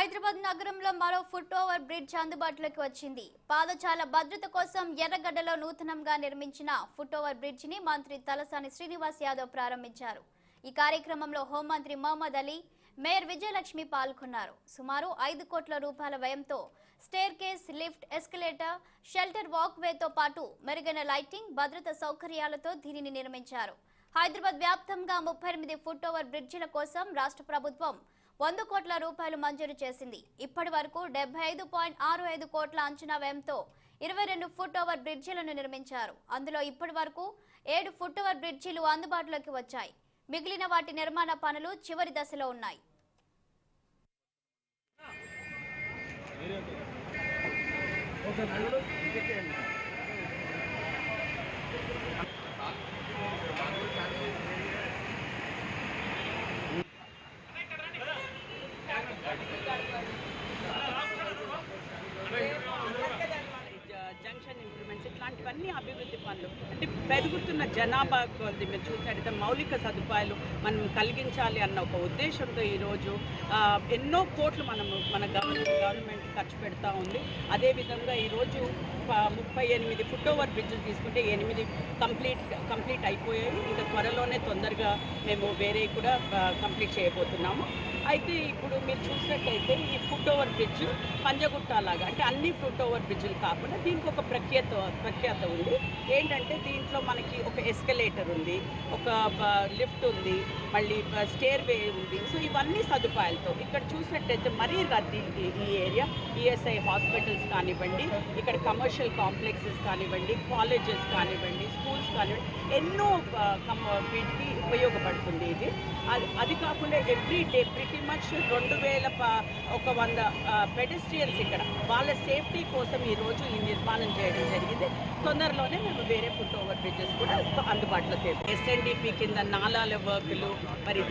హైదరాబాద్ నగరంలో మరో foot over bridge అందుబాటులోకి వచ్చింది. పాదచాల భద్రత కోసం ఎర్రగడ్డలో నూతనంగా నిర్మించిన ఫుట్ ఓవర్ బ్రిడ్జ్ని మంత్రి తలసాని శ్రీనివాస్ యాదవ్ ప్రారంభించారు. ఈ కార్యక్రమంలో హోంమంత్రి మహమ్మద్ అలీ మేయర్ విజయలక్ష్మి పాల్గొన్నారు. సుమారు ఐదు కోట్ల రూపాయల వ్యయంతో staircase lift escalator shelter వాక్వేతో పాటు మెరుగైన లైటింగ్ భద్రత సౌకర్యాలతో దీనిని నిర్మించారు. హైదరాబాద్ వ్యాప్తంగా ముప్పై ఎనిమిది ఫుట్ ఓవర్ బ్రిడ్జిల కోసం రాష్ట్ర ప్రభుత్వం వంద కోట్ల రూపాయలు మంజూరు చేసింది. ఇప్పటి వరకు డెబ్బై ఐదు పాయింట్ ఆరు ఐదు కోట్ల అంచనా వ్యయంతో ఇరవై రెండు ఫుట్ ఓవర్ బ్రిడ్జిలను నిర్మించారు. అందులో ఇప్పటి వరకు ఏడు ఫుట్ ఓవర్ బ్రిడ్జిలు అందుబాటులోకి వచ్చాయి. మిగిలిన వాటి నిర్మాణ పనులు చివరి దశలో ఉన్నాయి. ఇవన్నీ అభివృద్ధి పనులు. అంటే పెరుగుతున్న జనాభా కొద్ది మీరు చూసినట్టయితే మౌలిక సదుపాయాలు మనం కలిగించాలి అన్న ఒక ఉద్దేశంతో ఈరోజు ఎన్నో కోట్లు మనము మన గవర్నమెంట్ గవర్నమెంట్ ఖర్చు పెడతా ఉంది. అదేవిధంగా ఈరోజు ముప్పై ఎనిమిది ఫుట్ ఓవర్ బ్రిడ్జ్లు తీసుకుంటే ఎనిమిది కంప్లీట్ కంప్లీట్ అయిపోయాయి. ఇంకా త్వరలోనే తొందరగా మేము వేరే కూడా కంప్లీట్ చేయబోతున్నాము. అయితే ఇప్పుడు మీరు చూసినట్టయితే ఈ ఫుట్ ఓవర్ బ్రిడ్జ్ పంజగుట్ట లాగా అంటే అన్ని ఫుట్ ఓవర్ బ్రిడ్జ్లు కాకుండా దీనికి ఒక ప్రఖ్యాత ప్రఖ్యాత ఉంది. ఏంటంటే దీంట్లో మనకి ఒక ఎస్కలేటర్ ఉంది ఒక లిఫ్ట్ ఉంది మళ్ళీ స్టేర్ వే ఉంది. సో ఇవన్నీ సదుపాయాలతో ఇక్కడ చూసినట్టయితే మరీ రద్దీ ఈ ఏరియా ఈఎస్ఐ హాస్పిటల్స్ కానివ్వండి ఇక్కడ కమర్షియల్ కాంప్లెక్సెస్ కానివ్వండి కాలేజెస్ కానివ్వండి స్కూల్స్ కానివ్వండి ఎన్నో వీటికి ఉపయోగపడుతుంది ఇది. అది అది కాకుండా ఎవ్రీ డే ప్రిటీ మచ్ రెండు వేల ఒక వంద పెడెస్ట్రియన్స్ ఇక్కడ. వాళ్ళ సేఫ్టీ కోసం ఈరోజు ఈ నిర్మాణం చేయడం జరిగింది. తొందరలోనే మేము వేరే ఫుట్ ఓవర్ బ్రిడ్జెస్ కూడా అందుబాటులో చేస్తాం ఎస్ఎన్డిపి కింద నాలాల వర్కులు మరి